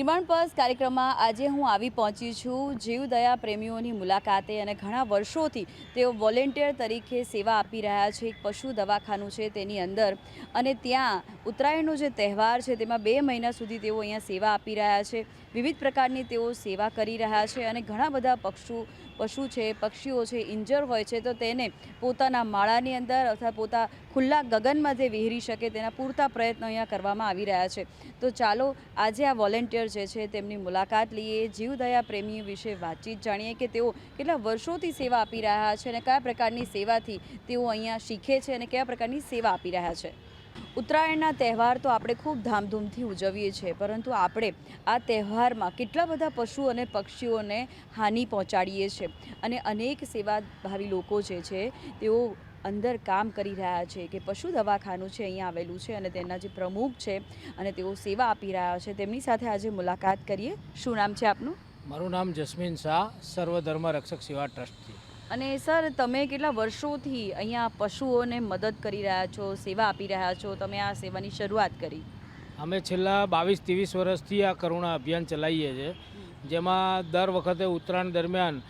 નિર્માણ પર્સ કાર્યક્રમમાં આજે હું આવી પહોંચી છું. જીવદયા પ્રેમીઓની મુલાકાતે અને ઘણા વર્ષોથી તેઓ વોલેન્ટિયર તરીકે સેવા આપી રહ્યા છે. એક પશુ દવાખાનું છે તેની અંદર અને ત્યાં ઉત્તરાયણનો જે તહેવાર છે તેમાં બે મહિના સુધી તેઓ અહીંયા સેવા આપી રહ્યા છે. વિવિધ પ્રકારની તેઓ સેવા કરી રહ્યા છે અને ઘણા બધા પક્ષુ, પશુ છે, પક્ષીઓ છે ઇન્જર હોય છે તો તેને પોતાના માળાની અંદર અથવા પોતા ખુલ્લા ગગનમાં જે વિહરી શકે તેના પૂરતા પ્રયત્નો અહીંયા કરવામાં આવી રહ્યા છે. તો ચાલો આજે આ વોલેન્ટિયર જે છે તેમની મુલાકાત લઈએ. જીવદયા પ્રેમીઓ વિશે વાતચીત જાણીએ કે તેઓ કેટલા વર્ષોથી સેવા આપી રહ્યા છે અને કયા પ્રકારની સેવાથી તેઓ અહીંયા શીખે છે અને કયા પ્રકારની સેવા આપી રહ્યા છે. ઉત્તરાયણના તહેવાર તો આપણે ખૂબ ધામધૂમથી ઉજવીએ છીએ, પરંતુ આપણે આ તહેવારમાં કેટલા બધા પશુ અને પક્ષીઓને હાનિ પહોંચાડીએ છીએ. અને અનેક સેવાભાવી લોકો જે છે તેઓ અંદર કામ કરી રહ્યા છે કે પશુ દવાખાનું છે અહીંયા આવેલું છે અને તેના જે પ્રમુખ છે અને તેઓ સેવા આપી રહ્યા છે. તેમની સાથે આજે મુલાકાત કરીએ. શું નામ છે આપનું? મારું નામ જસ્મીન શાહ સર્વધર્મ રક્ષક સેવા ટ્રસ્ટથી. અને સર તમે કેટલા વર્ષોથી અહીંયા પશુઓને મદદ કરી રહ્યા છો સેવા આપી રહ્યા છો? તમે આ સેવાની શરૂઆત કરી. અમે છેલ્લા બાવીસ ત્રેવીસ વર્ષથી આ કરુણા અભિયાન ચલાવીએ છીએ જેમાં દર વખતે ઉત્તરાયણ દરમિયાન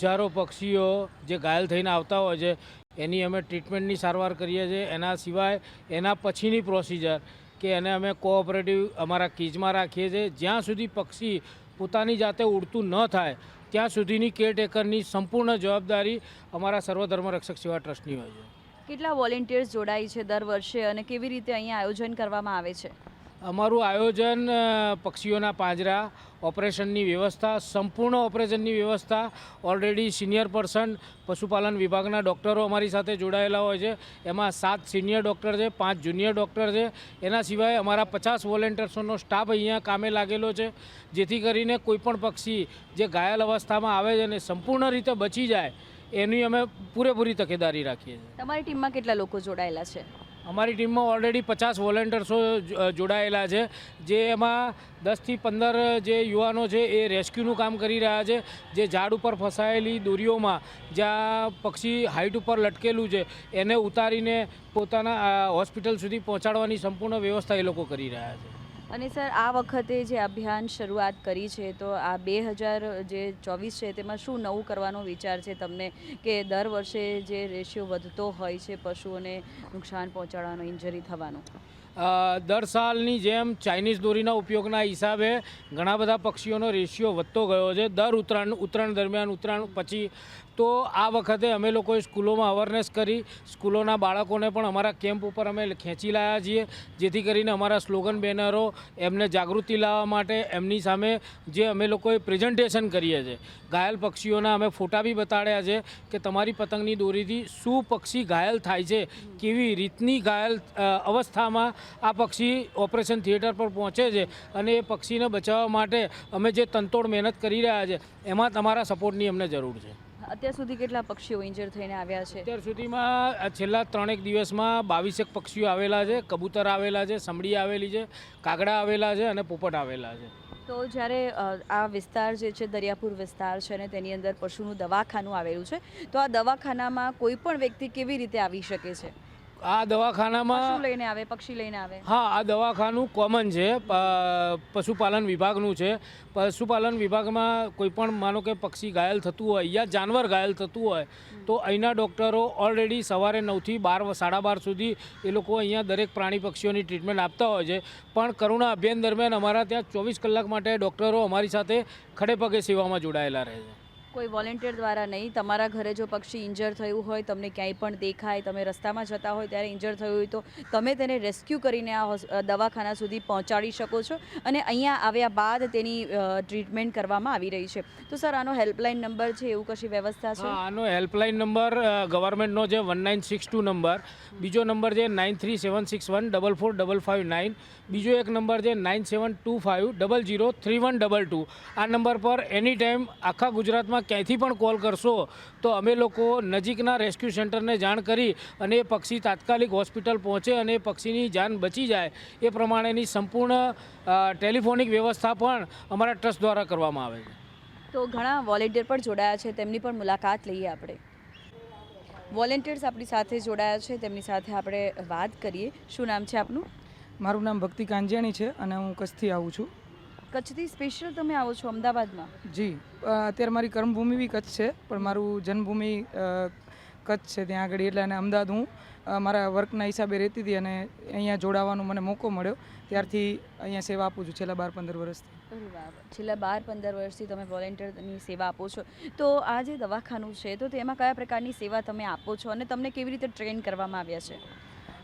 હજારો પક્ષીઓ જે ઘાયલ થઈને આવતા હોય છે એની અમે ટ્રીટમેન્ટની સારવાર કરીએ છીએ. એના સિવાય એના પછીની પ્રોસિજર કે એને અમે કોઓપરેટિવ અમારા કીજમાં રાખીએ છીએ. જ્યાં સુધી પક્ષી પોતાની જાતે ઉડતું ન થાય, ત્યાં સુધીની કેરટેકરની સંપૂર્ણ જવાબદારી અમારા સર્વધર્મ રક્ષક સેવા ટ્રસ્ટની હોય છે. કેટલા વોલેન્ટિયર્સ જોડાય છે દર વર્ષે અને કેવી રીતે અહીંયા આયોજન કરવામાં આવે છે? અમારું આયોજન પક્ષીઓના પાંજરા, ઓપરેશનની વ્યવસ્થા, સંપૂર્ણ ઓપરેશનની વ્યવસ્થા ઓલરેડી સિનિયર પર્સન પશુપાલન વિભાગના ડૉક્ટરો અમારી સાથે જોડાયેલા હોય છે. એમાં સાત સિનિયર ડૉક્ટર છે, પાંચ જુનિયર ડૉક્ટર છે. એના સિવાય અમારા પચાસ વોલેન્ટિયર્સોનો સ્ટાફ અહીંયા કામે લાગેલો છે. જેથી કરીને કોઈપણ પક્ષી જે ઘાયલ અવસ્થામાં આવે છે અને સંપૂર્ણ રીતે બચી જાય, એની અમે પૂરેપૂરી તકેદારી રાખીએ છીએ. તમારી ટીમમાં કેટલા લોકો જોડાયેલા છે? અમારી ટીમમાં ઓલરેડી પચાસ વોલેન્ટર્સો જોડાયેલા છે. જે એમાં દસથી પંદર જે યુવાનો છે એ રેસ્ક્યુનું કામ કરી રહ્યા છે. જે ઝાડ ઉપર ફસાયેલી દોરીઓમાં જ્યાં પક્ષી હાઇટ ઉપર લટકેલું છે, એને ઉતારીને પોતાના હોસ્પિટલ સુધી પહોંચાડવાની સંપૂર્ણ વ્યવસ્થા એ લોકો કરી રહ્યા છે. અને સર, આ વખતે જે અભિયાન શરૂઆત કરી છે, તો આ બે હજાર જે ચોવીસ છે, તેમાં શું નવું કરવાનો વિચાર છે તમને? કે દર વર્ષે જે રેશિયો વધતો હોય છે પશુઓને નુકસાન પહોંચાડવાનો, ઇન્જરી થવાનો? દર સાલની જેમ ચાઇનીઝ દોરીના ઉપયોગના હિસાબે ઘણા બધા પક્ષીઓનો રેશિયો વધતો ગયો છે. દર ઉત્તરાયણ ઉત્તરાયણ દરમિયાન ઉત્તરાયણ પછી તો આ વખતે અમે લોકોએ સ્કૂલોમાં અવેરનેસ કરી. સ્કૂલોના બાળકોને પણ અમારા કેમ્પ ઉપર અમે ખેંચી લાવ્યા છીએ, જેથી કરીને અમારા સ્લોગન બેનરો એમને જાગૃતિ લાવવા માટે એમની સામે જે અમે લોકોએ પ્રેઝન્ટેશન કરીએ છીએ. ઘાયલ પક્ષીઓના અમે ફોટા બી બતાડ્યા છે કે તમારી પતંગની દોરીથી શું પક્ષી ઘાયલ થાય છે, કેવી રીતની ઘાયલ અવસ્થામાં આ પક્ષી ઓપરેશન થિયેટર પર પહોંચે છે અને એ પક્ષીને બચાવવા માટે અમે જે તંતોડ મહેનત કરી રહ્યા છે, એમાં તમારા સપોર્ટની અમને જરૂર છે. અત્યાર સુધી કેટલા પક્ષીઓ ઇન્જર થઈને આવ્યા છે? અત્યાર સુધીમાં છેલ્લા ત્રણેક દિવસમાં બાવીસેક પક્ષીઓ આવેલા છે કબૂતર આવેલા છે સમડી આવેલી છે કાગડા આવેલા છે અને પોપટ આવેલા છે. તો જ્યારે આ વિસ્તાર જે છે દરિયાપુર વિસ્તાર છે અને તેની અંદર પશુનું દવાખાનું આવેલું છે તો આ દવાખાનામાં કોઈ પણ વ્યક્તિ કેવી રીતે આવી શકે છે? આ દવાખાનામાં લઈને આવે પક્ષી લઈને આવે. હા આ દવાખાનું કોમન છે. પશુપાલન વિભાગનું છે. પશુપાલન વિભાગમાં કોઈ પણ માનો કે પક્ષી ઘાયલ થતું હોય યા જાનવર ઘાયલ થતું હોય તો અહીંના ડૉક્ટરો ઓલરેડી સવારે નવથી બાર સાડા બાર સુધી એ લોકો અહીંયા દરેક પ્રાણી પક્ષીઓની ટ્રીટમેન્ટ આપતા હોય છે. પણ કરુણા અભિયાન દરમિયાન અમારા ત્યાં ચોવીસ કલાક માટે ડૉક્ટરો અમારી સાથે ખડેપગે સેવામાં જોડાયેલા રહે છે. કોઈ વોલેન્ટિયર દ્વારા નહીં. તમારા ઘરે જો પક્ષી ઇન્જર થયું હોય, તમને ક્યાંય પણ દેખાય, તમે રસ્તામાં જતા હોય ત્યારે ઇન્જર થયું હોય તો તમે તેને રેસ્ક્યુ કરીને આ દવાખાના સુધી પહોંચાડી શકો છો અને અહીંયા આવ્યા બાદ તેની ટ્રીટમેન્ટ કરવામાં આવી રહી છે. તો સર, આનો હેલ્પલાઇન નંબર છે, એવું કશી વ્યવસ્થા છે? આનો હેલ્પલાઇન નંબર ગવર્મેન્ટનો છે one nine six two number બીજો નંબર છે nine three seven six one double four double five nine બીજો એક નંબર છે nine seven two five double zero three one double two. આ નંબર પર એની ટાઈમ આખા ગુજરાતમાં ક્યાંયથી પણ કોલ કરશો તો અમે લોકો નજીકના રેસ્ક્યુ સેન્ટરને જાણ કરી અને એ પક્ષી તાત્કાલિક હોસ્પિટલ પહોંચે અને એ પક્ષીની જાન બચી જાય એ પ્રમાણેની સંપૂર્ણ ટેલિફોનિક વ્યવસ્થા પણ અમારા ટ્રસ્ટ દ્વારા કરવામાં આવે છે. તો ઘણા વોલેન્ટિયર પણ જોડાયા છે, તેમની પણ મુલાકાત લઈએ આપણે. વોલેન્ટિયર્સ આપણી સાથે જોડાયા છે, તેમની સાથે આપણે વાત કરીએ. શું નામ છે આપનું? મારું નામ ભક્તિ કાંજિયાણી છે અને હું કચ્છથી આવું છું. કચ્છથી સ્પેશિયલ તમે આવો છો અમદાવાદમાં? જી અત્યારે મારી કર્મભૂમિ બી કચ્છ છે પણ મારું જન્મભૂમિ કચ્છ છે ત્યાં આગળ એટલે અને અમદાવાદ હું મારા વર્કના હિસાબે રહેતી હતી અને અહીંયા જોડાવાનો મને મોકો મળ્યો. ત્યારથી અહીંયા સેવા આપું છું છેલ્લા બાર પંદર વર્ષથી. છેલ્લા બાર પંદર વર્ષથી તમે વોલેન્ટિયરની સેવા આપો છો. તો આ જે દવાખાનું છે તો તેમાં કયા પ્રકારની સેવા તમે આપો છો અને તમને કેવી રીતે ટ્રેન કરવામાં આવ્યા છે?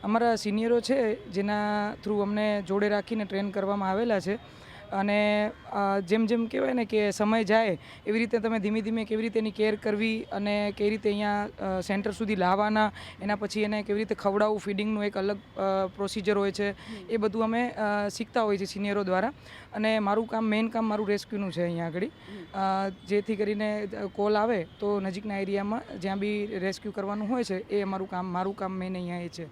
અમારા સિનિયરો છે, જેના થ્રુ અમને જોડે રાખીને ટ્રેન કરવામાં આવેલા છે. અને જેમ જેમ કહેવાય ને કે સમય જાય, એવી રીતે તમે ધીમે ધીમે કેવી રીતે એની કેર કરવી અને કેવી રીતે અહીંયા સેન્ટર સુધી લાવવાના, એના પછી એને કેવી રીતે ખવડાવવું, ફીડિંગનું એક અલગ પ્રોસિજર હોય છે, એ બધું અમે શીખતા હોઈએ છીએ સિનિયરો દ્વારા. અને મારું કામ મેઇન કામ મારું રેસ્ક્યુનું છે અહીંયા આગળ. જેથી કરીને કોલ આવે તો નજીકના એરિયામાં જ્યાં બી રેસ્ક્યુ કરવાનું હોય છે, એ અમારું કામ, મારું કામ મેઇન અહીંયા એ છે.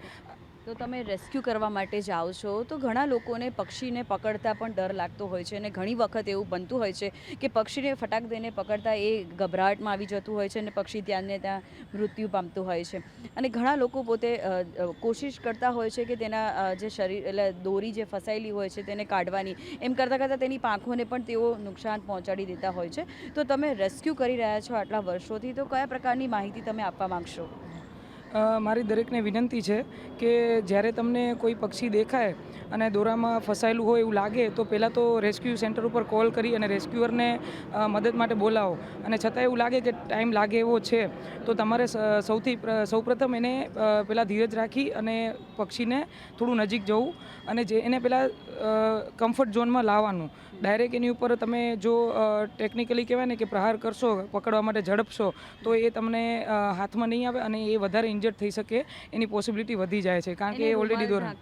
તો તમે રેસ્ક્યુ કરવા માટે જાઓ છો. તો ઘણા લોકોને પક્ષીને પકડતા પણ ડર લાગતો હોય છે અને ઘણી વખત એવું બનતું હોય છે કે પક્ષીને ફટાક દઈને પકડતા એ ગભરાટમાં આવી જતું હોય છે અને પક્ષી ત્યાંને ત્યાં મૃત્યુ પામતું હોય છે. અને ઘણા લોકો પોતે કોશિશ કરતા હોય છે કે તેના જે શરીર એટલે દોરી જે ફસાયેલી હોય છે તેને કાઢવાની. એમ કરતાં કરતાં તેની પાંખોને પણ તેઓ નુકસાન પહોંચાડી દેતા હોય છે. તો તમે રેસ્ક્યુ કરી રહ્યા છો આટલા વર્ષોથી. તો કયા પ્રકારની માહિતી તમે આપવા માંગશો? મારી દરેકને વિનંતી છે કે જ્યારે તમને કોઈ પક્ષી દેખાય અને દોરામાં ફસાયેલું હોય એવું લાગે, તો પહેલાં તો રેસ્ક્યુ સેન્ટર ઉપર કોલ કરી અને રેસ્ક્યુઅરને મદદ માટે બોલાવો. અને છતાં એવું લાગે કે ટાઈમ લાગે એવો છે, તો તમારે સૌથી સૌપ્રથમ એને પહેલાં ધીરજ રાખી અને પક્ષીને થોડું નજીક જવું અને જે, એને પહેલાં કમ્ફર્ટ ઝોનમાં લાવવાનું. ડાયરેક્ટ એની ઉપર તમે જો ટેકનિકલી કહેવાય ને કે પ્રહાર કરશો, પકડવા માટે ઝડપશો, તો એ તમને હાથમાં નહીં આવે અને એ વધારે ઇન્જર્ડ થઈ શકે એની પોસિબિલિટી વધી જાય છે. કારણ કે એ ઓલરેડી દોરણ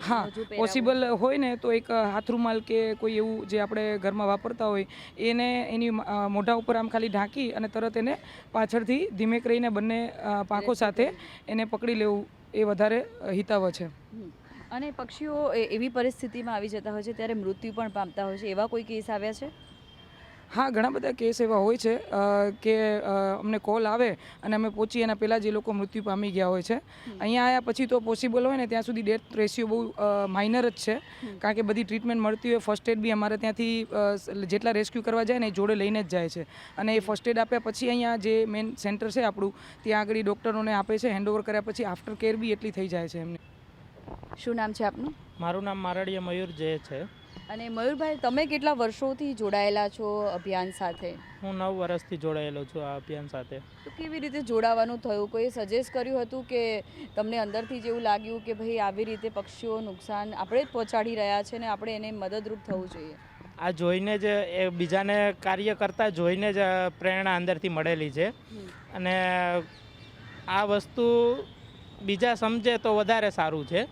હા પોસિબલ હોય ને તો એક હાથ રૂમાલ કે કોઈ એવું જે આપણે ઘરમાં વાપરતા હોય એને એની મોઢા ઉપર આમ ખાલી ઢાંકી અને તરત એને પાછળથી ધીમે કરીને બંને પાંખો સાથે એને પકડી લેવું એ વધારે અ, હિતાવહ છે. અને પક્ષીઓ એવી પરિસ્થિતિમાં આવી જતા હોય છે ત્યારે મૃત્યુ પણ પામતા હોય છે. એવા કોઈ કેસ આવ્યા છે? હા ઘણા બધા કેસ એવા હોય છે કે અમને કોલ આવે અને અમે પહોંચી એના પહેલાં જે લોકો મૃત્યુ પામી ગયા હોય છે. અહીંયા આવ્યા પછી તો પોસિબલ હોય ને ત્યાં સુધી ડેથ રેશિયો બહુ માઇનર જ છે. કારણ કે બધી ટ્રીટમેન્ટ મળતી હોય ફર્સ્ટ એડ બી અમારે ત્યાંથી જેટલા રેસ્ક્યુ કરવા જાય ને એ જોડે લઈને જ જાય છે. અને એ ફર્સ્ટ એડ આપ્યા પછી અહીંયા જે મેઇન સેન્ટર છે આપણું ત્યાં આગળ ડૉક્ટરોને આપે છે હેન્ડઓવર કર્યા પછી આફ્ટર કેર બી એટલી થઈ જાય છે એમને. શું નામ છે આપનું? મારું નામ મારડીયા મયુર જે છે. અને મયુરભાઈ તમે કેટલા વર્ષોથી જોડાયેલા છો અભિયાન સાથે? હું નવ વર્ષથી જોડાયેલો છું આ અભિયાન સાથે. તો કેવી રીતે જોડાવાનું થયું? કોઈ સજેસ્ટ કર્યું હતું કે તમને અંદરથી જેવું લાગ્યું કે ભાઈ આવી રીતે પક્ષીઓ નુકસાન આપણે જ પહોંચાડી રહ્યા છે ને આપણે એને મદદરૂપ થવું જોઈએ? આ જોઈને જ એ બીજાને કાર્ય કરતાં જોઈને જ પ્રેરણા અંદરથી મળેલી છે. અને આ વસ્તુ બીજા સમજે તો વધારે સારું છે.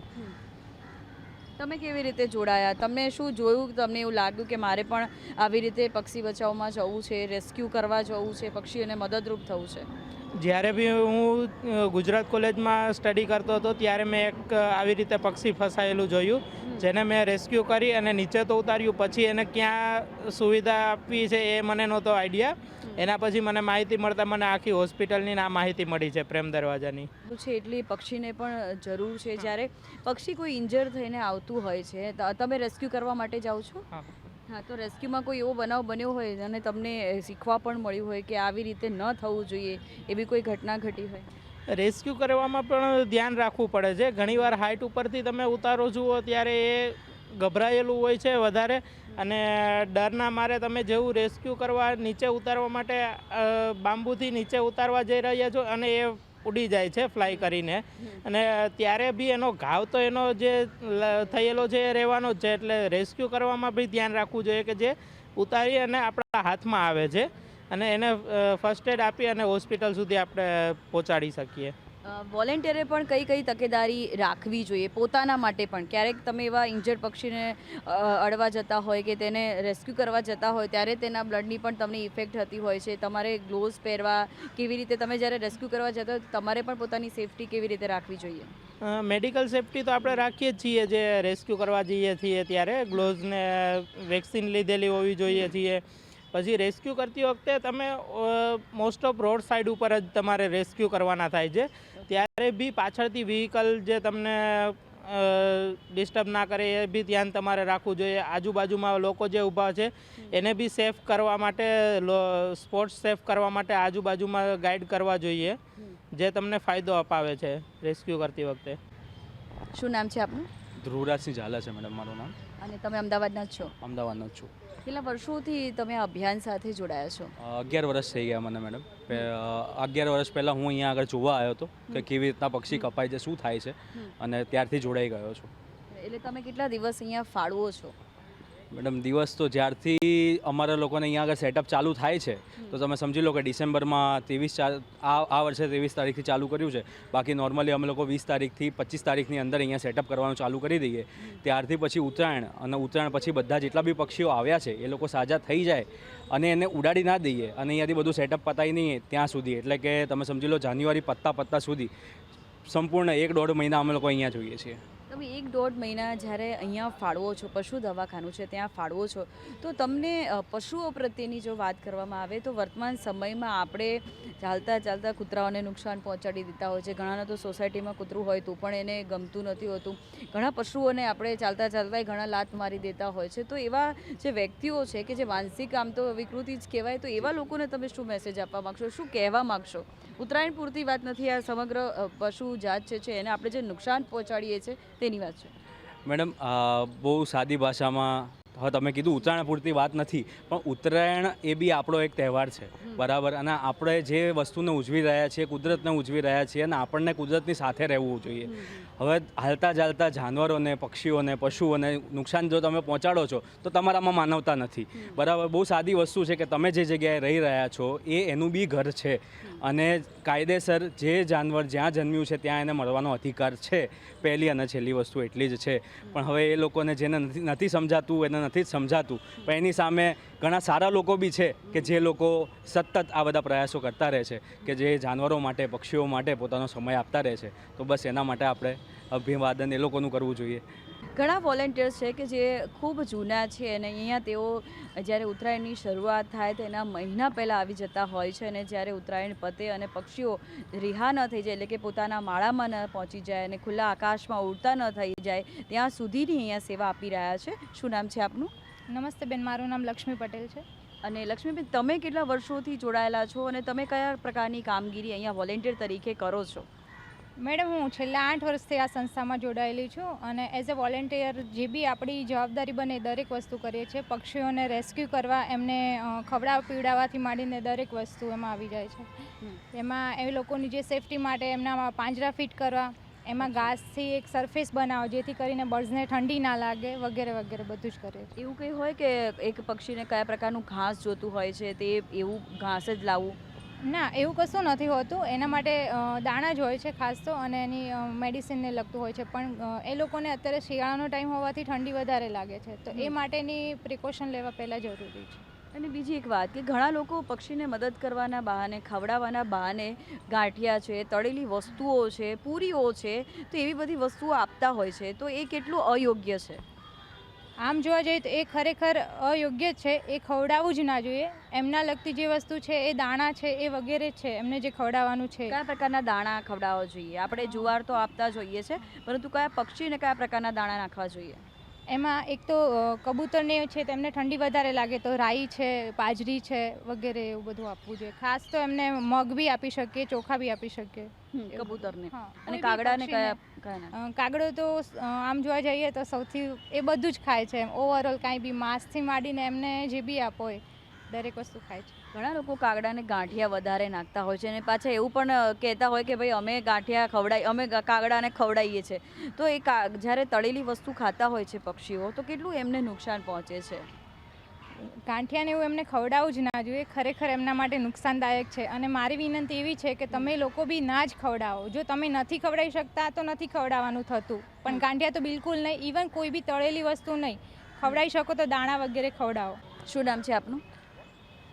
તમે કેવી રીતે જોડાયા? તમને શું જોયું? તમને એવું લાગ્યું કે મારે પણ આવી રીતે પક્ષી બચાવમાં જવું છે, રેસ્ક્યુ કરવા જવું છે, પક્ષીઓને મદદરૂપ થવું છે? જ્યારે બી હું ગુજરાત કોલેજમાં સ્ટડી કરતો હતો ત્યારે મેં એક આવી રીતે પક્ષી ફસાયેલું જોયું જેને મેં રેસ્ક્યુ કરી અને નીચે તો ઉતાર્યું. પછી એને ક્યાં સુવિધા આપવી છે એ મને નહોતો આઈડિયા. એના પછી મને માહિતી મળતા મને આખી હોસ્પિટલની આ માહિતી મળી છે પ્રેમ દરવાજાની. છે એટલી પક્ષીને પણ જરૂર છે. જ્યારે પક્ષી કોઈ ઇન્જર થઈને આવતું હોય છે તમે રેસ્ક્યુ કરવા માટે જાઓ છો? હા, તો રેસ્ક્યુમાં કોઈ એવો બનાવ બન્યો હોય અને તમને શીખવા પણ મળ્યું હોય કે આવી રીતે ન થવું જોઈએ, એવી કોઈ ઘટના ઘટી હોય? રેસ્ક્યુ કરવામાં પણ ધ્યાન રાખવું પડે છે. ઘણીવાર હાઇટ ઉપરથી તમે ઉતારો જુઓ ત્યારે એ ગભરાયેલું હોય છે વધારે અને ડરના મારે તમે જેવું રેસ્ક્યુ કરવા નીચે ઉતારવા માટે બાંબુથી નીચે ઉતારવા જઈ રહ્યા છો અને એ ઉડી જાય છે ફ્લાય કરીને. અને ત્યારે બી એનો ઘાવ તો એનો જે થયેલો છે એ રહેવાનો જ છે. એટલે રેસ્ક્યુ કરવામાં બી ધ્યાન રાખવું જોઈએ કે જે ઉતારી અને આપણા હાથમાં આવે છે. અને એને ફર્સ્ટ એડ આપી અને હોસ્પિટલ સુધી આપણે પહોંચાડી શકીએ. વોલેન્ટિયરે પણ કઈ કઈ તકેદારી રાખવી જોઈએ? પોતાના માટે પણ. ક્યારેક તમે એવા ઇન્જર્ડ પક્ષીને અડવા જતા હોય કે તેને રેસ્ક્યુ કરવા જતા હોય, ત્યારે તેના બ્લડની પણ તમને ઇફેક્ટ થતી હોય છે. તમારે ગ્લોવ્સ પહેરવા કેવી રીતે, તમે જ્યારે રેસ્ક્યુ કરવા જતા હોય, તમારે પણ પોતાની સેફટી કેવી રીતે રાખવી જોઈએ? મેડિકલ સેફટી તો આપણે રાખીએ જ છીએ જે રેસ્ક્યુ કરવા જઈએ છીએ ત્યારે. ગ્લોવ્સને વેક્સિન લીધેલી હોવી જોઈએ છીએ. પછી રેસ્ક્યુ કરતી વખતે તમે મોસ્ટ ઓફ રોડ સાઈડ ઉપર જ તમારે રેસ્ક્યુ કરવાના થાય છે. ત્યારે બી પાછળથી વ્હીકલ જે તમને ડિસ્ટર્બ ના કરે એ બી ધ્યાન તમારે રાખવું જોઈએ. આજુબાજુમાં લોકો જે ઊભા છે એને બી સેફ કરવા માટે સ્પોર્ટ્સ સેફ કરવા માટે આજુબાજુમાં ગાઈડ કરવા જોઈએ જે તમને ફાયદો અપાવે છે રેસ્ક્યુ કરતી વખતે. શું નામ છે આપનું? ધ્રુવરાજસિંહ ઝાલા છે મેડમ મારું નામ. અને તમે અમદાવાદના જ છો? અમદાવાદના જ છું. કેટલા વર્ષોથી તમે અભિયાન સાથે જોડાયા છો? અગિયાર વર્ષ થઈ ગયા મને મેડમ. અગિયાર વર્ષ પહેલાં હું અહીંયા આગળ જોવા આવ્યો હતો કે કેવી રીતના પક્ષી કપાય છે શું થાય છે અને ત્યારથી જોડાઈ ગયો છું. એટલે તમે કેટલા દિવસ અહીંયા ફાળવો છો? મેડમ, દિવસ તો જ્યારથી અમારા લોકોને અહીંયા આગળ સેટઅપ ચાલુ થાય છે, તો તમે સમજી લો કે ડિસેમ્બરમાં ત્રેવીસ ચાર, આ આ વર્ષે ત્રેવીસ તારીખથી ચાલુ કર્યું છે. બાકી નોર્મલી અમે લોકો વીસ તારીખથી, પચીસ તારીખની અંદર અહીંયા સેટઅપ કરવાનું ચાલુ કરી દઈએ. ત્યારથી પછી ઉત્તરાયણ અને ઉત્તરાયણ પછી બધા જેટલા બી પક્ષીઓ આવ્યા છે, એ લોકો સાજા થઈ જાય અને એને ઉડાડી ના દઈએ. અને અહીંયાથી બધું સેટઅપ પતાવી નહીં ત્યાં સુધી. એટલે કે તમે સમજી લો, જાન્યુઆરી પત્તા પત્તા સુધી. સંપૂર્ણ એક દોઢ મહિના અમે લોકો અહીંયા જોઈએ છીએ. તમે એક દોઢ મહિના જ્યારે અહીંયા ફાળવો છો, પશુ દવાખાનું છે, ત્યાં ફાળવો છો, તો તમને પશુઓ પ્રત્યેની જો વાત કરવામાં આવે, તો વર્તમાન સમયમાં આપણે ચાલતા ચાલતા કૂતરાઓને નુકસાન પહોંચાડી દેતા હોય છે. ઘણાના તો સોસાયટીમાં કૂતરું હોય તો પણ એને ગમતું નથી હોતું. ઘણા પશુઓને આપણે ચાલતા ચાલતા ઘણા લાત મારી દેતા હોય છે. તો એવા જે વ્યક્તિઓ છે કે જે માનસિક આમ તો વિકૃતિ જ કહેવાય, તો એવા લોકોને તમે શું મેસેજ આપવા માગશો? શું કહેવા માગશો? ઉત્તરાયણ પૂરતી વાત નથી. આ સમગ્ર પશુ જાત છે, એને આપણે જે નુકસાન પહોંચાડીએ છીએ તેની વાત છે. મેડમ બહુ સાદી ભાષામાં હવે તમે કીધું ઉત્તરાયણ પૂરતી વાત નથી, પણ ઉત્તરાયણ એ બી આપણો એક તહેવાર છે. બરાબર? અને આપણે જે વસ્તુને ઉજવી રહ્યા છીએ, કુદરતને ઉજવી રહ્યા છીએ, અને આપણને કુદરતની સાથે રહેવું જોઈએ. હવે હાલતા ચાલતા જાનવરોને, પક્ષીઓને, પશુઓને નુકસાન જો તમે પહોંચાડો છો, તો તમારામાં માનવતા નથી. બરાબર? બહુ સાદી વસ્તુ છે કે તમે જે જગ્યાએ રહી રહ્યા છો, એ એનું બી ઘર છે. અને કાયદેસર જે જાનવર જ્યાં જન્મ્યું છે, ત્યાં એને મળવાનો અધિકાર છે. પહેલી અને છેલ્લી વસ્તુ એટલી જ છે. પણ હવે એ લોકોને જેને નથી સમજાતું, એને નથી સમજાતું. પણ એની સામે ઘણા સારા લોકો બી છે કે જે લોકો સતત આ બધા પ્રયાસો કરતા રહે છે કે જે જાનવરો માટે, પક્ષીઓ માટે પોતાનો સમય આપતા રહે છે. તો બસ એના માટે આપણે અભિવાદન એ લોકોનું કરવું જોઈએ. ઘણા વોલેન્ટિયર્સ છે કે જે ખૂબ જૂના છે અને અહીંયા તેઓ જ્યારે ઉત્તરાયણની શરૂઆત થાય તેના મહિના પહેલાં આવી જતા હોય છે અને જ્યારે ઉત્તરાયણ પતે અને પક્ષીઓ રિહા ન થઈ જાય એટલે કે પોતાના માળામાં ન પહોંચી જાય અને ખુલ્લા આકાશમાં ઉડતા ન થઈ જાય ત્યાં સુધીની અહીંયા સેવા આપી રહ્યા છે. શું નામ છે આપનું? નમસ્તે બેન મારું નામ લક્ષ્મી પટેલ છે. અને લક્ષ્મીબેન તમે કેટલા વર્ષોથી જોડાયેલા છો અને તમે કયા પ્રકારની કામગીરી અહીંયા વોલેન્ટિયર તરીકે કરો છો? મેડમ હું છેલ્લા આઠ વર્ષથી આ સંસ્થામાં જોડાયેલી છું અને એઝ અ વોલેન્ટિયર જે બી આપણી જવાબદારી બને દરેક વસ્તુ કરીએ છીએ. પક્ષીઓને રેસ્ક્યુ કરવા એમને ખવડાવ પીવડાવવાથી માંડીને દરેક વસ્તુ એમાં આવી જાય છે. એમાં એ લોકોની જે સેફટી માટે એમના પાંજરા ફિટ કરવા એમાં ઘાસથી એક સરફેસ બનાવો જેથી કરીને બર્ડ્સને ઠંડી ના લાગે વગેરે વગેરે બધું જ કરીએ છીએ. એવું કંઈ હોય કે એક પક્ષીને કયા પ્રકારનું ઘાસ જોતું હોય છે તે એવું ઘાસ જ લાવવું? ના એવું કશું નથી હોતું. એના માટે દાણા જ હોય છે ખાસ તો અને એની મેડિસિનને લગતું હોય છે. પણ એ લોકોને અત્યારે શિયાળાનો ટાઈમ હોવાથી ઠંડી વધારે લાગે છે. તો એ માટેની પ્રિકોશન લેવા પહેલાં જરૂરી છે. અને બીજી એક વાત કે ઘણા લોકો પક્ષીને મદદ કરવાના બહાને ખવડાવવાના બહાને ગાંઠિયા છે તળેલી વસ્તુઓ છે પૂરીઓ છે તો એવી બધી વસ્તુઓ આપતા હોય છે. તો એ કેટલું અયોગ્ય છે? આમ જોવા જઈએ તો એ ખરેખર અયોગ્ય છે એ ખવડાવવું જ ના જોઈએ. એમના લગતી જે વસ્તુ છે એ દાણા છે એ વગેરે છે એમને જે ખવડાવવાનું છે. કયા પ્રકારના દાણા ખવડાવવા જોઈએ? આપણે જુવાર તો આપતા જોઈએ છે પરંતુ કયા પક્ષીને કયા પ્રકારના દાણા નાખવા જોઈએ? એમાં એક તો કબૂતરને છે તેમને ઠંડી વધારે લાગે તો રાઈ છે બાજરી છે વગેરે એવું બધું આપવું જોઈએ. ખાસ તો એમને મગ બી આપી શકીએ ચોખા બી આપી શકીએ. કબૂતરને. અને કાગડાને કયા કાગડો તો આમ જોવા જઈએ તો સૌથી એ બધું જ ખાય છે. ઓવરઓલ કાંઈ બી માંસથી માંડીને એમને જે બી આપો એ દરેક વસ્તુ ખાય છે. ઘણા લોકો કાગડાને ગાંઠિયા વધારે નાખતા હોય છે અને પાછા એવું પણ કહેતા હોય કે ભાઈ અમે ગાંઠિયા ખવડાવી અમે કાગડાને ખવડાવીએ છીએ તો એ કા જ્યારે તળેલી વસ્તુ ખાતા હોય છે પક્ષીઓ તો કેટલું એમને નુકસાન પહોંચે છે? ગાંઠિયાને એવું એમને ખવડાવવું જ ના જોઈએ ખરેખર એમના માટે નુકસાનદાયક છે. અને મારી વિનંતી એવી છે કે તમે લોકો બી ના જ ખવડાવો. જો તમે નથી ખવડાવી શકતા તો નથી ખવડાવવાનું થતું. પણ ગાંઠિયા તો બિલકુલ નહીં ઇવન કોઈ બી તળેલી વસ્તુ નહીં. ખવડાવી શકો તો દાણા વગેરે ખવડાવો. શું નામ છે આપનું?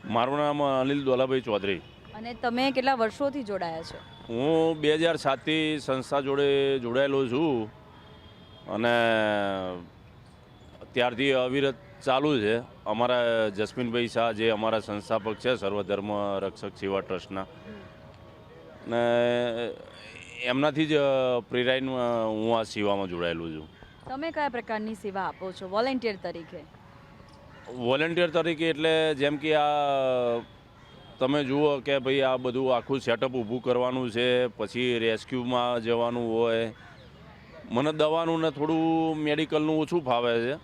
મારું નામ અનિલ દોલાભાઈ ચૌધરી. અને તમે કેટલા વર્ષોથી જોડાયા છો? હું બે હજાર સાતથી સંસ્થા જોડે જોડાયેલો છું. અને ત્યારથી અવિરત ચાલુ છે. અમારા જસ્મીનભાઈ શાહ જે અમારા સંસ્થાપક છે સર્વધર્મ રક્ષક સેવા ટ્રસ્ટના. ને એમનાથી જ પ્રેરાઈને હું આ સેવામાં જોડાયેલું છું. તમે કયા પ્રકારની સેવા આપો છો? વોલેન્ટિયર તરીકે. વોલેન્ટિયર તરીકે એટલે જેમ કે આ તમે જુઓ કે ભાઈ આ બધું આખું સેટઅપ ઊભું કરવાનું છે પછી રેસ્ક્યુમાં જવાનું હોય. મને દવાનું ને થોડું મેડિકલનું ઓછું ફાવે છે.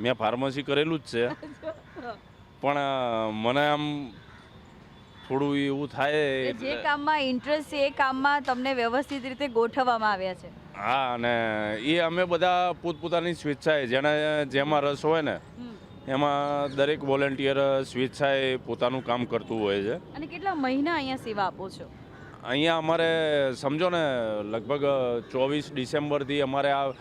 મેં ફાર્મસી કરેલું જ છે. પણ મને આમ થોડું એવું થાય જે કામમાં ઇન્ટરેસ્ટ છે એ કામમાં તમને વ્યવસ્થિત રીતે ગોઠવવામાં આવ્યા છે. હા અને એ અમે બધા પોતપોતાની સ્વેચ્છાએ જેને જેમાં રસ હોય ને એમાં દરેક વોલેન્ટિયર સ્વેચ્છાએ પોતાનું કામ કરતું હોય છે. અને કેટલા મહિના અહીંયા સેવા આપો છો? અહીંયા અમારે સમજો ને લગભગ ચોવીસ ડિસેમ્બરથી અમારે આ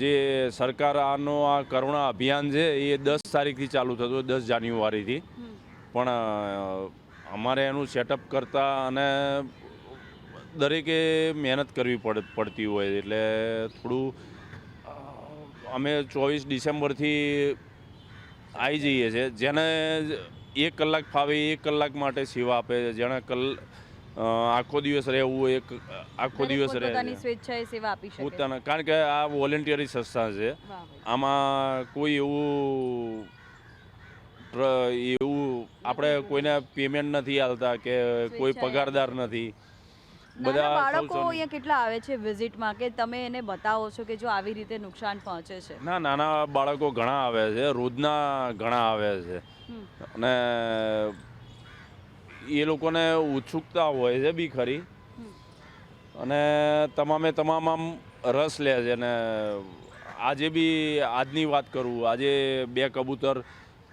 જે સરકાર આનો આ કરુણા અભિયાન છે, એ દસ તારીખથી ચાલુ થતું દસ જાન્યુઆરીથી. પણ અમારે એનું સેટઅપ કરતા અને દરેકે મહેનત કરવી પડ, પડતી હોય. એટલે થોડું અમે ચોવીસ ડિસેમ્બરથી આવી જઈએ છીએ. જેને એક કલાક ફાવે એક કલાક માટે સેવા આપે છે. જેણે કલ આખો દિવસ રહેવું એક આખો દિવસ રહે. સ્વેચ્છાએ સેવા આપી શકે. પોતાના કારણ કે આ વોલેન્ટિયરી સંસ્થા છે. આમાં કોઈ એવું એવું આપણે કોઈને પેમેન્ટ નથી આલતા કે કોઈ પગારદાર નથી. બધા બાળકો અહીંયા કેટલા આવે છે વિઝિટમાં કે તમે એને બતાવો છો કે જો આવી રીતે નુકસાન પહોંચે છે? ના નાના બાળકો ઘણા આવે છે રોજના ઘણા આવે છે. અને એ લોકોને ઉત્સુકતા હોય છે બી ખરી અને તમામે તમામ આમ રસ લે છે અને આજે બી આજની વાત કરું, આજે બે કબૂતર,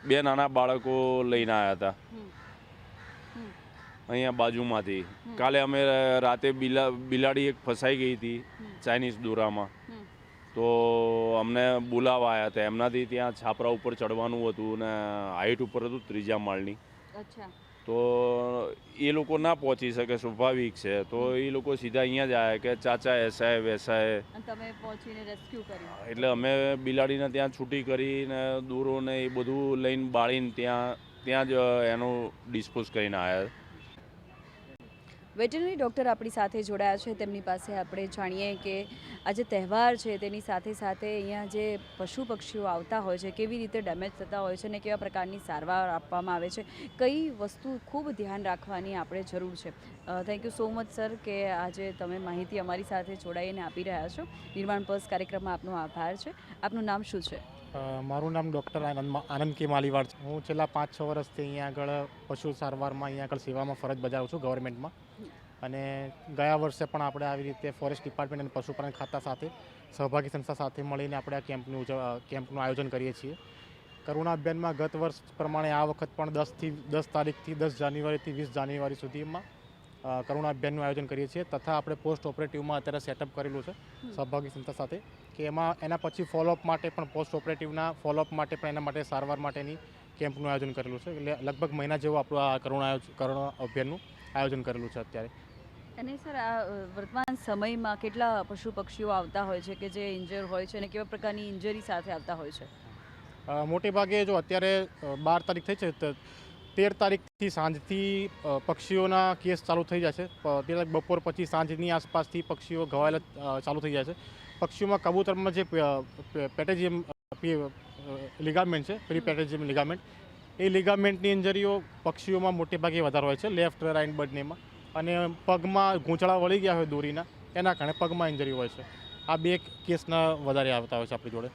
બે નાના બાળકો લઈને આવ્યા હતા. અહીંયા બાજુમાંથી. કાલે અમે રાતે બિલા, બિલાડી એક ફસાઈ ગઈ હતી ચાઇનીઝ દોરામાં. તો અમને બોલાવા આવ્યા હતા. એમનાથી ત્યાં છાપરા ઉપર ચડવાનું હતું અને હાઈટ ઉપર હતું ત્રીજા માળની. અચ્છા. તો એ લોકો ના પહોંચી શકે સ્વાભાવિક છે. તો એ લોકો સીધા અહીંયા જ આવ્યા કે ચાચા એસાય વેસાય તમે પહોંચીને રેસ્ક્યુ કર્યું. એટલે અમે બિલાડીને ત્યાં છૂટી કરીને દૂરોને એ બધું લઈને બાળીને ત્યાં ત્યાં જ એનું ડિસ્પોઝ કરીને આવ્યા વેટરનરી ડૉક્ટર આપણી સાથે જોડાયા છે. તેમની પાસે આપણે જાણીએ કે આ જે તહેવાર છે તેની સાથે સાથે અહીંયા જે પશુ પક્ષીઓ આવતા હોય છે, કેવી રીતે ડેમેજ થતા હોય છે અને કેવા પ્રકારની સારવાર આપવામાં આવે છે, કઈ વસ્તુ ખૂબ ધ્યાન રાખવાની આપણે જરૂર છે. Thank you so much sir કે આજે તમે માહિતી અમારી સાથે જોડાઈને આપી રહ્યા છો. નિર્માણ પર્સ કાર્યક્રમમાં આપનો આભાર છે. આપનું નામ શું છે? મારું નામ ડૉક્ટર આનંદ આનંદ કે માલીવાડ છે. હું છેલ્લા પાંચ છ વર્ષથી અહીંયા આગળ પશુ સારવારમાં અહીંયા આગળ સેવામાં ફરજ બજાવું છું ગવર્મેન્ટમાં. અને ગયા વર્ષે પણ આપણે આવી રીતે ફોરેસ્ટ ડિપાર્ટમેન્ટ અને પશુપાલન ખાતા સાથે, સહભાગી સંસ્થા સાથે મળીને આપણે આ કેમ્પનું કેમ્પનું આયોજન કરીએ છીએ. કરુણા અભિયાનમાં ગત વર્ષ પ્રમાણે આ વખત પણ દસથી, દસ તારીખથી દસ જાન્યુઆરીથી વીસ જાન્યુઆરી સુધીમાં કરુણા અભિયાનનું આયોજન કરીએ છીએ તથા આપણે પોસ્ટ ઓપરેટિવમાં અત્યારે સેટઅપ કરેલું છે સહભાગી સંસ્થા સાથે કે એમાં એના પછી ફોલોઅપ માટે પણ પોસ્ટ ઓપરેટિવના ફોલોઅપ માટે પણ એના માટે સારવાર માટેની કેમ્પનું આયોજન કરેલું છે. એટલે લગભગ મહિના જેવું આપણું આ કરુણા કરુણા અભિયાનનું આયોજન કરેલું છે અત્યારે. અને સર આ વર્તમાન સમયમાં કેટલા પશુ પક્ષીઓ આવતા હોય છે કે જે ઇન્જર હોય છે અને કેવા પ્રકારની ઇન્જરી સાથે આવતા હોય છે? મોટે ભાગે જો અત્યારે બાર તારીખ થઈ છે તો તેર તારીખથી સાંજથી પક્ષીઓના કેસ ચાલુ થઈ પ- તેર તારીખ બપોર પછી સાંજની આસપાસથી પક્ષીઓ ઘવાયેલા ચાલુ થઈ જાય છે. પક્ષીઓમાં કબૂતરમાં જે પેટેજિયમ લિગામેન્ટ છે પ્રી પેટેજિયમ લિગામેન્ટ, એ લિગામેન્ટની ઇન્જરીઓ પક્ષીઓમાં મોટે ભાગે વધારે હોય છે, લેફ્ટ, રાઇટ બર્ડનેમાં અને પગમાં ગૂંચળા વળી ગયા હોય દોરીના, એના કારણે પગમાં ઇન્જરી હોય છે. આ બે કેસના વધારે આવતા હોય છે આપણી જોડે.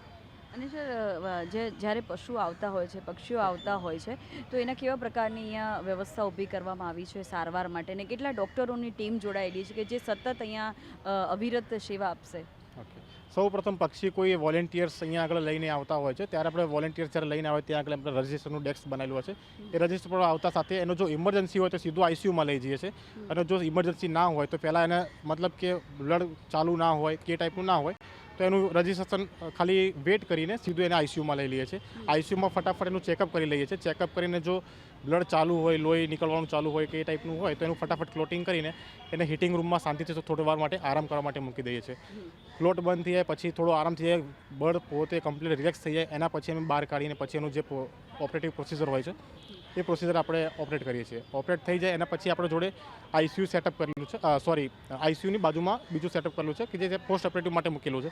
અને સર જે જ્યારે પશુ આવતા હોય છે પક્ષીઓ આવતા હોય છે તો એના કેવા પ્રકારની અહીંયા વ્યવસ્થા ઊભી કરવામાં આવી છે સારવાર માટે? ને કેટલા ડૉક્ટરોની ટીમ જોડાયેલી છે કે જે સતત અહીંયા અવિરત સેવા આપશે? ઓકે. સૌ પ્રથમ પક્ષી કોઈ વોલેન્ટિયર્સ અહીંયા આગળ લઈને આવતા હોય છે. ત્યારે આપણે વોલેન્ટિયર્સ જ્યારે લઈને આવે ત્યાં આગળ આપણે રજિસ્ટરનું ડેસ્ક બનાવેલું હોય છે. એ રજિસ્ટર પર આવતા સાથે એનો જો ઇમરજન્સી હોય તો સીધું આઈસીયુમાં લઈ જઈએ છીએ. અને જો ઇમરજન્સી ના હોય તો પહેલાં એને મતલબ કે બ્લડ ચાલુ ના હોય કે ટાઈપનું ના હોય. તો એનું રજિસ્ટ્રેશન ખાલી વેટ કરીને સીધું એને આઈસીયુમાં લઈ લઈએ છીએ. આઈસીયુમાં ફટાફટ એનું ચેકઅપ કરી લઈએ છીએ. ચેકઅપ કરીને જો બ્લડ ચાલુ હોય, લોહી નીકળવાનું ચાલુ હોય કે એ ટાઈપનું હોય, તો એનું ફટાફટ ક્લોટિંગ કરીને એને હીટિંગ રૂમમાં શાંતિથી થોડી વાર માટે આરામ કરવા માટે મૂકી દઈએ છીએ. ક્લોટ બંધ થઈ જાય, પછી થોડો આરામ થઈ જાય બ્લડ પોતે કમ્પ્લીટ રિલેક્સ થઈ જાય, એના પછી અમે બહાર કાઢીને પછી એનું જે ઓપરેટિવ પ્રોસીજર હોય છે એ પ્રોસિજર આપણે ઓપરેટ કરીએ છીએ. ઓપરેટ થઈ જાય એના પછી આપણે જોડે આઈસીયુ સેટઅપ કરેલું છે. સોરી આઈસીયુની બાજુમાં બીજું સેટઅપ કરેલું છે કે જે પોસ્ટ ઓપરેટિવ માટે મૂકેલું છે.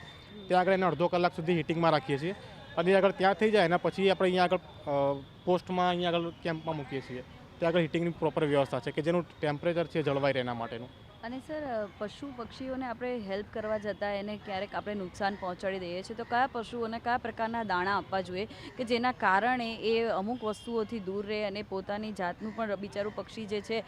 ત્યાં આગળ એને અડધો કલાક સુધી હીટિંગમાં રાખીએ છીએ. અને આગળ ત્યાં થઈ જાય એના પછી આપણે અહીંયા આગળ પોસ્ટમાં અહીંયા આગળ કેમ્પમાં મૂકીએ છીએ. ત્યાં આગળ હીટિંગની પ્રોપર વ્યવસ્થા છે કે જેનું ટેમ્પરેચર છે જળવાઈ રહે એના માટેનું. અને સર પશુ પક્ષીઓને આપણે હેલ્પ કરવા જતાં એને ક્યારેક આપણે નુકસાન પહોંચાડી દઈએ છીએ, તો કયા પશુઓને કયા પ્રકારના દાણા આપવા જોઈએ કે જેના કારણે એ અમુક વસ્તુઓથી દૂર રહે અને પોતાની જાતનું પણ બિચારું પક્ષી જે છે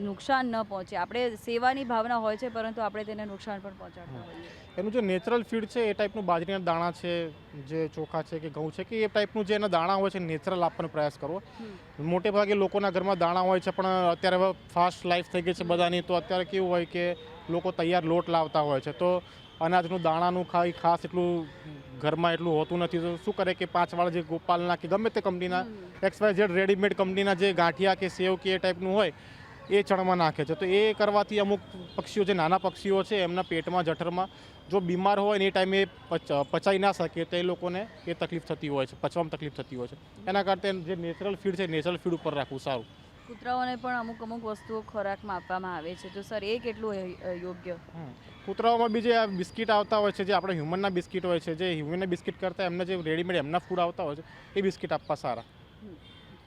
નુકસાન ન પહોંચે? આપણે સેવાની ભાવના હોય છે, પરંતુ આપણે તેને નુકસાન પણ પહોંચાડતા હોઈએ. એનું જે નેચરલ ફીડ છે એ ટાઈપનું બાજરીના દાણા છે જે ચોખા છે કે ઘઉં છે કે એ ટાઈપનું જે એના દાણા હોય છે નેચરલ આપવાનો પ્રયાસ કરવો. મોટે ભાગે લોકોના ઘરમાં દાણા હોય છે પણ અત્યારે હવે ફાસ્ટ લાઈફ થઈ ગઈ છે બધાની તો અત્યારે કેવું હોય કે લોકો તૈયાર લોટ લાવતા હોય છે. તો અનાજનું દાણાનું ખાઈ ખાસ એટલું ઘરમાં એટલું હોતું નથી. તો શું કરે કે પાંચવાળા જે ગોપાલના કે ગમે તે કંપનીના એક્સ વાય ઝેડ રેડીમેડ કંપનીના જે ગાંઠિયા કે સેવ કે એ ટાઈપનું હોય એ ચણમાં નાખે છે. તો એ કરવાથી અમુક પક્ષીઓ જે નાના પક્ષીઓ છે એમના પેટમાં જઠરમાં જો બીમાર હોય ને એ ટાઈમે પચ- પચાઈ ના શકે તો એ લોકોને એ તકલીફ થતી હોય છે પચવામાં તકલીફ થતી હોય છે. એના કરતાં જે નેચરલ ફીડ છે નેચરલ ફીડ ઉપર રાખવું સારું. કૂતરાઓને પણ અમુક અમુક વસ્તુઓ ખોરાકમાં આપવામાં આવે છે. તો સર એ કેટલું યોગ્ય? કૂતરાઓમાં બી જે આ બિસ્કિટ આવતા હોય છે જે આપણે હ્યુમનના બિસ્કિટ હોય છે જે હ્યુમનના બિસ્કિટ કરતાં એમને જે રેડીમેડ એમના ફૂડ આવતા હોય છે એ બિસ્કિટ આપવા સારા.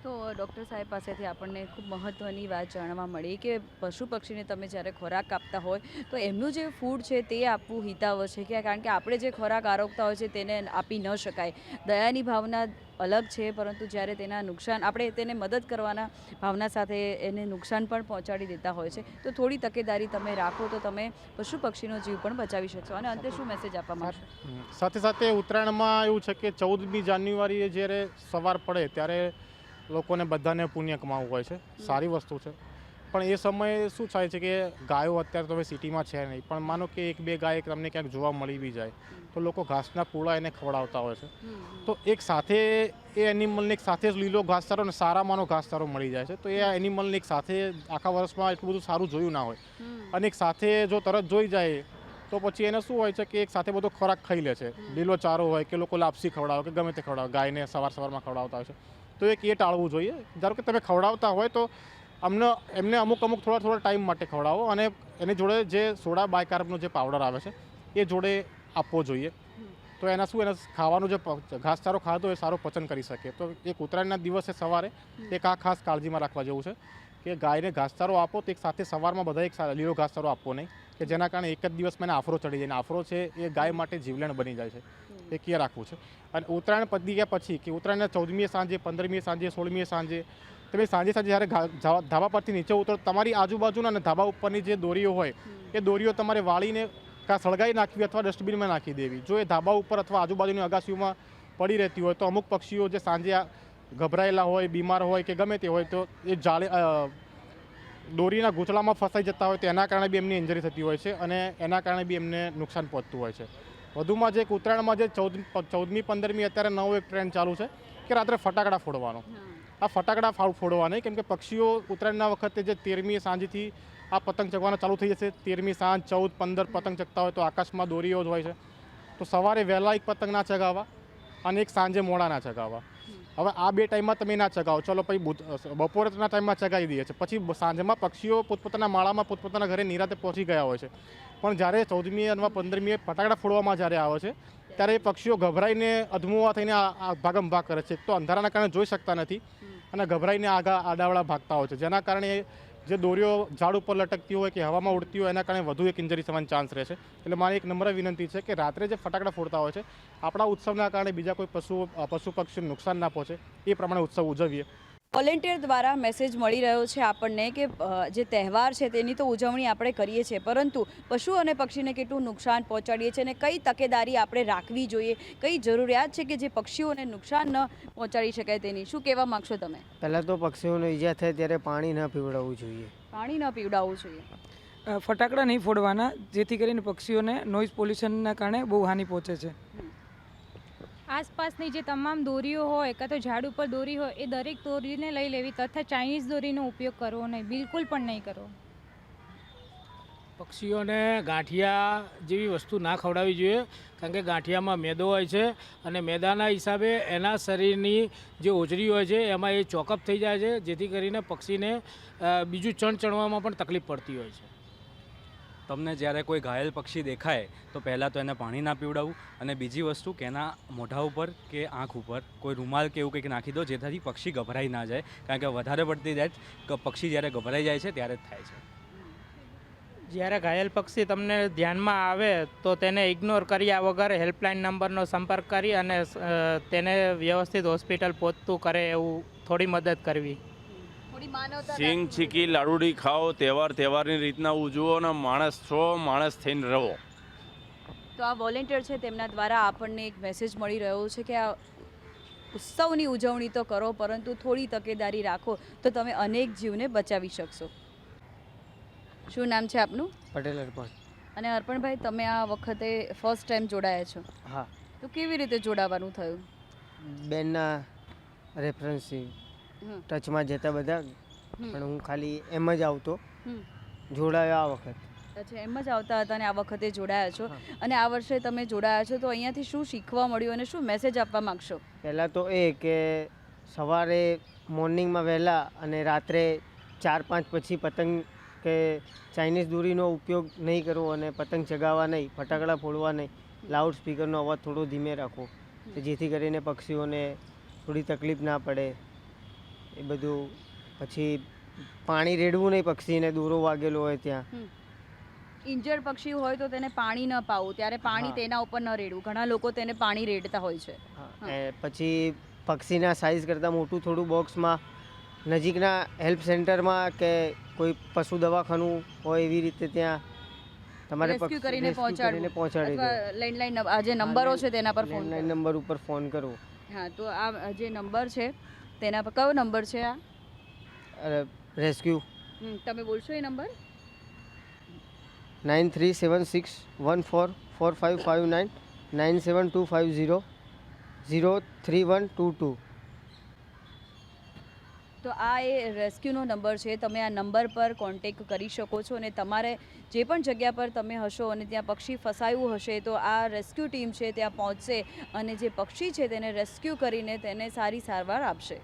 તો ડૉક્ટર સાહેબ પાસેથી આપણને ખૂબ મહત્ત્વની વાત જાણવા મળી કે પશુ પક્ષીને તમે જ્યારે ખોરાક આપતા હોય, તો એમનું જે ફૂડ છે તે આપવું હિતાવ છે કે કારણ કે આપણે જે ખોરાક આરોગતા હોય છે તેને આપી ન શકાય. દયાની ભાવના અલગ છે, પરંતુ જ્યારે તેના નુકસાન, આપણે તેને મદદ કરવાના ભાવના સાથે એને નુકસાન પણ પહોંચાડી દેતા હોય છે. તો થોડી તકેદારી તમે રાખો તો તમે પશુ પક્ષીનો જીવ પણ બચાવી શકશો અને અંતે શું મેસેજ આપવા માંગશો? સાથે સાથે ઉત્તરાયણમાં એવું છે કે ચૌદમી જાન્યુઆરીએ જ્યારે સવાર પડે ત્યારે લોકોને બધાને પુણ્ય કમાવું હોય છે. સારી વસ્તુ છે. પણ એ સમયે શું થાય છે કે ગાયો અત્યારે તો હવે સિટીમાં છે નહીં. પણ માનો કે એક બે ગાય તમને ક્યાંક જોવા મળી બી જાય તો લોકો ઘાસના પૂળા એને ખવડાવતા હોય છે. તો એક સાથે એ એનિમલને એક સાથે જ લીલો ઘાસચારો ને સારામાંનો ઘાસચારો મળી જાય છે. તો એ એનિમલને એક સાથે આખા વર્ષમાં એટલું બધું સારું જોયું ના હોય. અને એક સાથે જો તરત જોઈ જાય તો પછી એને શું હોય છે કે એક સાથે બધો ખોરાક ખાઈ લે છે. લીલો ચારો હોય કે લોકો લાપસી ખવડાવે કે ગમે તે ખવડાવે ગાયને સવાર સવારમાં ખવડાવતા હોય છે. તો એક એ ટાળવું જોઈએ. ધારો કે તમે ખવડાવતા હોય તો અમને, એમને અમુક અમુક થોડા થોડા ટાઈમ માટે ખવડાવો અને એની જોડે જે સોડા બાયકાર્બનો જે પાવડર આવે છે, એ જોડે આપવો જોઈએ. તો એના શું, એના ખાવાનું જે ઘાસચારો ખાધો એ સારો પચન કરી શકે. તો એક ઉત્તરાયણના દિવસે સવારે એક આ ખાસ કાળજીમાં રાખવા જેવું છે કે ગાયને ઘાસચારો આપો તો એક સાથે સવારમાં બધા એક લીલો ઘાસચારો આપવો નહીં કે જેના કારણે એક જ દિવસમાં એને આફરો ચડી જાય. આફરો છે એ ગાય માટે જીવલેણ બની જાય છે. એ રાખવું છે? અને ઉત્તરાયણ પતી ગયા પછી કે ઉત્તરાયણના ચૌદમીએ સાંજે, પંદરમીએ સાંજે, સોળમીએ સાંજે, તમે સાંજે સાંજે જ્યારે ધાબા પરથી નીચે ઉતરો, તમારી આજુબાજુના અને ધાબા ઉપરની જે દોરીઓ હોય, એ દોરીઓ તમારે વાળીને કાં સળગાઈ નાખવી અથવા ડસ્ટબિનમાં નાખી દેવી. જો એ ધાબા ઉપર અથવા આજુબાજુની અગાસીઓમાં પડી રહેતી હોય, તો અમુક પક્ષીઓ જે સાંજે ગભરાયેલા હોય, બીમાર હોય કે ગમે તે હોય, તો એ જાળે દોરીના ગૂંચળામાં ફસાઈ જતા હોય, તો એના કારણે બી એમની ઇન્જરી થતી હોય છે અને એના કારણે બી એમને નુકસાન પહોંચતું હોય છે. વધુમાં જે ઉત્તરાયણમાં જે ચૌદ ચૌદમી પંદરમી અત્યારે નવો એક ટ્રેન્ડ ચાલુ છે કે રાત્રે ફટાકડા ફોડવાનો. આ ફટાકડા ફોડવા નહીં કેમ કે પક્ષીઓ ઉત્તરાયણના વખતે જે તેરમી સાંજથી આ પતંગ ચગવાના ચાલુ થઈ જશે. તેરમી સાંજ ચૌદ પંદર પતંગ ચગતા હોય તો આકાશમાં દોરીઓ જ હોય છે. તો સવારે વહેલા એક પતંગ ના ચગાવવા અને એક સાંજે મોડા ના ચગાવવા. હવે આ બે ટાઈમમાં તમે ના ચગાવો. ચલો પછી બપોરના ટાઈમમાં ચગાવી દઈએ છે પછી સાંજમાં પક્ષીઓ પોતપોતાના માળામાં પોતપોતાના ઘરે નિરાતે પહોંચી ગયા હોય છે. પણ જ્યારે ચૌદમી અથવા પંદરમીએ ફટાકડા ફોડવામાં જ્યારે આવે છે ત્યારે એ પક્ષીઓ ગભરાઈને અધમુવા થઈને આ ભાગમ ભાગ કરે છે. તો અંધારાના કારણે જોઈ શકતા નથી અને ગભરાઈને આગા આડાવડા ભાગતા હોય છે. જેના કારણે જે દોરીઓ ઝાડ ઉપર લટકતી હોય કે હવામાં ઉડતી હોય, એના કારણે વધુ એક ઇન્જરી થવાનો ચાન્સ રહે છે. એટલે મારી એક નમ્ર વિનંતી છે કે રાત્રે જે ફટાકડા ફોડતા હોય છે, આપણા ઉત્સવના કારણે બીજા કોઈ પશુ પશુ પક્ષીને નુકસાન ના પહોંચે, એ પ્રમાણે ઉત્સવ ઉજવીએ. વોલેન્ટિયર દ્વારા મેસેજ મળી રહ્યો છે આપણને કે જે તહેવાર છે તેની તો ઉજવણી આપણે કરીએ છીએ પરંતુ પશુ અને પક્ષીને કેટલું નુકસાન પહોંચાડીએ છીએ અને કઈ તકેદારી આપણે રાખવી જોઈએ? કઈ જરૂરિયાત છે કે જે પક્ષીઓને નુકસાન ન પહોંચાડી શકાય તેની? શું કહેવા માંગશો તમે? પહેલાં તો પક્ષીઓને ઈજા થાય ત્યારે પાણી ન પીવડાવવું જોઈએ. પાણી ન પીવડાવવું જોઈએ. ફટાકડા નહીં ફોડવાના જેથી કરીને પક્ષીઓને નોઇઝ પોલ્યુશનના કારણે બહુ હાનિ પહોંચે છે. આસપાસની જે તમામ દોરીઓ હોય, કાં તો ઝાડ ઉપર દોરી હોય, એ દરેક દોરીને લઈ લેવી તથા ચાઇનીઝ દોરીનો ઉપયોગ કરવો નહીં, બિલકુલ પણ નહીં કરવો પક્ષીઓને ગાંઠિયા જેવી વસ્તુ ના ખવડાવવી જોઈએ, કારણ કે ગાંઠિયામાં મેદો હોય છે અને મેદાના હિસાબે એના શરીરની જે ઓજરી હોય છે, એમાં એ ચોકઅપ થઈ જાય છે, જેથી કરીને પક્ષીને બીજું ચણ ચણવામાં પણ તકલીફ પડતી હોય છે. તમને જ્યારે કોઈ ઘાયલ પક્ષી દેખાય, તો પહેલાં તો એને પાણી ના પીવડાવવું અને બીજી વસ્તુ કે એના મોઢા ઉપર કે આંખ ઉપર કોઈ રૂમાલ કે એવું કંઈક નાખી દો જેથી પક્ષી ગભરાઈ ના જાય. કારણ કે વધારે પડતી જાય પક્ષી જ્યારે ગભરાઈ જાય છે ત્યારે જ થાય છે. જ્યારે ઘાયલ પક્ષી તમને ધ્યાનમાં આવે, તો તેને ઇગ્નોર કર્યા વગર હેલ્પલાઇન નંબરનો સંપર્ક કરી અને તેને વ્યવસ્થિત હોસ્પિટલ પહોંચતું કરે એવું થોડી મદદ કરવી. થોડી માનવતા સિંગ ચીકી લાડુડી ખાઓ તહેવાર તહેવારની રીતના ઉજવો અને માણસ છો માણસ થઈને રહો. તો આ વોલેન્ટિયર છે તેમના દ્વારા આપણને એક મેસેજ મળી રહ્યો છે કે આ ઉત્સવની ઉજવણી તો કરો પરંતુ થોડી તકેદારી રાખો તો તમે અનેક જીવને બચાવી શકશો. શું નામ છે આપનું? પટેલ અર્પણ. અને અર્પણભાઈ તમે આ વખતે ફર્સ્ટ ટાઈમ જોડાયા છો. હા. તો કેવી રીતે જોડાવાનું થયું? બેનના રેફરન્સથી. ટચમાં જતા બધા. પણ હું ખાલી એમ જ આવતો. જોડાયો આ વખત. અચ્છા એમ જ આવતા હતા અને આ વખતે જોડાયા છો. અને આ વર્ષે તમે જોડાયા છો તો અહીંયાથી શું શીખવા મળ્યું અને શું મેસેજ આપવા માગશો? પહેલાં તો એ કે સવારે મોર્નિંગમાં વહેલા અને રાત્રે ચાર પાંચ પછી પતંગ કે ચાઇનીઝ દોરીનો ઉપયોગ નહીં કરવો અને પતંગ ચગાવવા નહીં ફટાકડા ફોડવા નહીં લાઉડ સ્પીકરનો અવાજ થોડો ધીમે રાખવો. જેથી કરીને પક્ષીઓને થોડી તકલીફ ના પડે. એ બધું પછી પાણી રેડવું નહીં પક્ષીને દોરો વાગેલો હોય ત્યાં. ઇન્જર્ડ પક્ષી હોય તો તેને પાણી ન પાવું ત્યારે પાણી તેના ઉપર ન રેડવું. ઘણા લોકો તેને પાણી રેડતા હોય છે. પછી પક્ષીના સાઇઝ કરતાં મોટું થોડું બોક્સમાં નજીકના હેલ્પ સેન્ટરમાં કે કોઈ પશુ દવાખાનું હોય એવી રીતે ત્યાં તમારે કરીને પહોંચાડીને પહોંચાડી લેન્ડલાઈન આ જે નંબરો છે તેના પર ફોન નંબર ઉપર ફોન કરવો. હા તો આ જે નંબર છે તેના પર કયો નંબર છે આ? રેસ્ક્યુ હમ, તમે બોલશો એ number? Nine three seven six one four four five five nine nine seven two five zero zero three one two two. તો આ એ રેસ્ક્યુનો નંબર છે. તમે આ નંબર પર કોન્ટેક કરી શકો છો અને તમારે જે પણ જગ્યા પર તમે હશો અને ત્યાં પક્ષી ફસાયું હશે તો આ રેસ્ક્યુ ટીમ છે ત્યાં પહોંચશે અને જે પક્ષી છે તેને રેસ્ક્યુ કરીને તેને સારી સારવાર આપશે.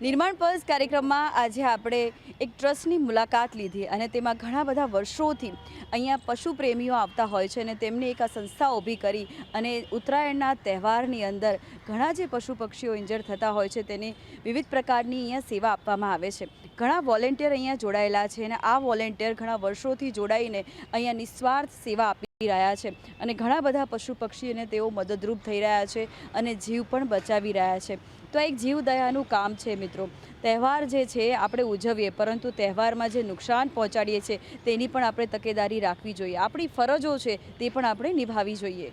નિર્માણ પલ્સ કાર્યક્રમમાં આજે આપણે એક ટ્રસ્ટની મુલાકાત લીધી અને તેમાં ઘણા બધા વર્ષોથી અહીંયા પશુ પ્રેમીઓ આવતા હોય છે અને તેમને એક આ સંસ્થા ઊભી કરી અને ઉત્તરાયણના તહેવારની અંદર ઘણા જે પશુ પક્ષીઓ ઇન્જર થતા હોય છે તેની વિવિધ પ્રકારની અહીંયા સેવા આપવામાં આવે છે. ઘણા વોલેન્ટિયર અહીંયા જોડાયેલા છે અને આ વોલેન્ટિયર ઘણા વર્ષોથી જોડાઈને અહીંયા નિસ્વાર્થ સેવા આપી રહ્યા છે અને ઘણા બધા પશુ પક્ષીઓને તેઓ મદદરૂપ થઈ રહ્યા છે અને જીવ પણ બચાવી રહ્યા છે. તો આ એક જીવદયાનું કામ છે મિત્રો. તહેવાર જે છે, આપણે ઉજવીએ, પરંતુ તહેવારમાં જે નુકસાન પહોંચાડીએ છીએ, તેની પણ આપણે તકેદારી રાખવી જોઈએ. આપણી ફરજો છે, તે પણ આપણે નિભાવી જોઈએ.